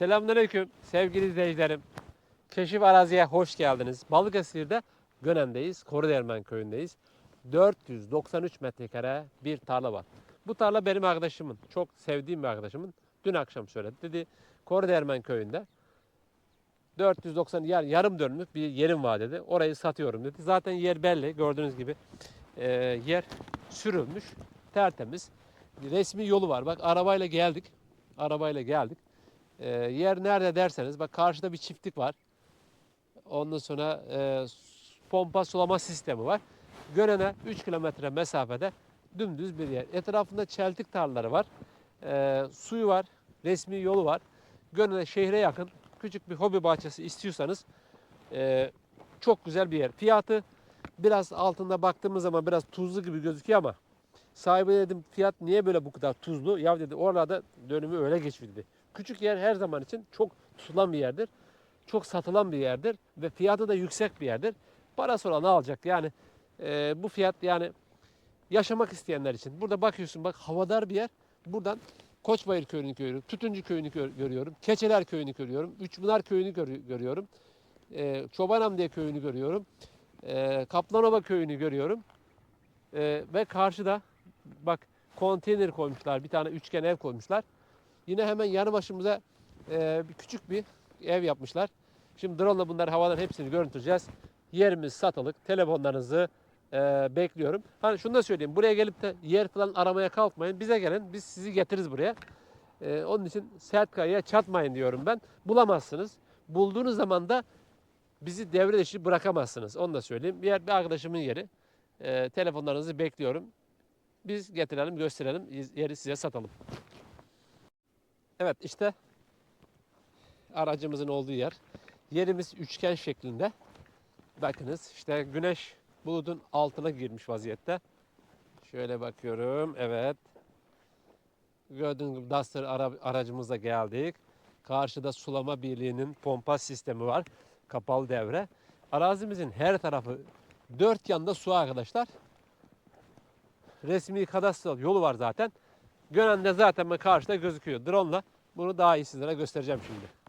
Selamünaleyküm sevgili izleyicilerim. Keşif Arazi'ye hoş geldiniz. Balıkesir'de Gönen'deyiz. Korudermen köyündeyiz. 493 metrekare bir tarla var. Bu tarla benim arkadaşımın, çok sevdiğim bir arkadaşımın. Dün akşam söyledi. Dedi Korudermen köyünde 490 yani yarım dönümlük bir yerim var dedi. Orayı satıyorum dedi. Zaten yer belli. Gördüğünüz gibi e, yer sürülmüş. Tertemiz. Resmi yolu var. Bak arabayla geldik. Arabayla geldik. E, yer nerede derseniz bak karşıda bir çiftlik var. Ondan sonra e, pompa sulama sistemi var. Gönen'e 3 kilometre mesafede dümdüz bir yer. Etrafında çeltik tarlaları var. E, suyu var. Resmi yolu var. Gönen'e şehre yakın küçük bir hobi bahçesi istiyorsanız e, çok güzel bir yer. Fiyatı biraz altında baktığımız zaman biraz tuzlu gibi gözüküyor ama sahibi dedim fiyat niye böyle bu kadar tuzlu? Ya dedi oralarda dönümü öyle geçiyor. Küçük yer her zaman için çok tutulan bir yerdir. Çok satılan bir yerdir ve fiyatı da yüksek bir yerdir. Parası olan alacak. Yani e, bu fiyat yani yaşamak isteyenler için. Burada bakıyorsun bak havadar bir yer. Buradan Koçbayır köyünü görüyorum. Tütüncü köyünü gör- görüyorum. Keçeler köyünü görüyorum. Üçpınar köyünü gör- görüyorum. E, Çobanamdiye köyünü görüyorum. E, Kaplanova köyünü görüyorum. E, ve karşıda bak konteyner koymuşlar. Bir tane üçgen ev koymuşlar. Yine hemen yanı başımıza e, bir küçük bir ev yapmışlar. Şimdi drone ile bunları havadan hepsini görüntüleyeceğiz. Yerimiz satılık. Telefonlarınızı e, bekliyorum. Hani şunu da söyleyeyim. Buraya gelip de yer falan aramaya kalkmayın. Bize gelin. Biz sizi getiririz buraya. E, onun için sert kayaya çatmayın diyorum ben. Bulamazsınız. Bulduğunuz zaman da bizi devre dışı bırakamazsınız. Onu da söyleyeyim. Bir, yer, bir arkadaşımın yeri. E, telefonlarınızı bekliyorum. Biz getirelim, gösterelim. Yeri size satalım. Evet işte aracımızın olduğu yer. Yerimiz üçgen şeklinde. Bakınız işte güneş bulutun altına girmiş vaziyette. Şöyle bakıyorum. Evet. Gördüğünüz gibi Duster ara, aracımızla geldik. Karşıda sulama birliğinin pompa sistemi var. Kapalı devre. Arazimizin her tarafı dört yanda su arkadaşlar. Resmi kadastral yolu var zaten. Gönen'de zaten karşıda gözüküyor. Drone'la bunu daha iyi sizlere göstereceğim şimdi.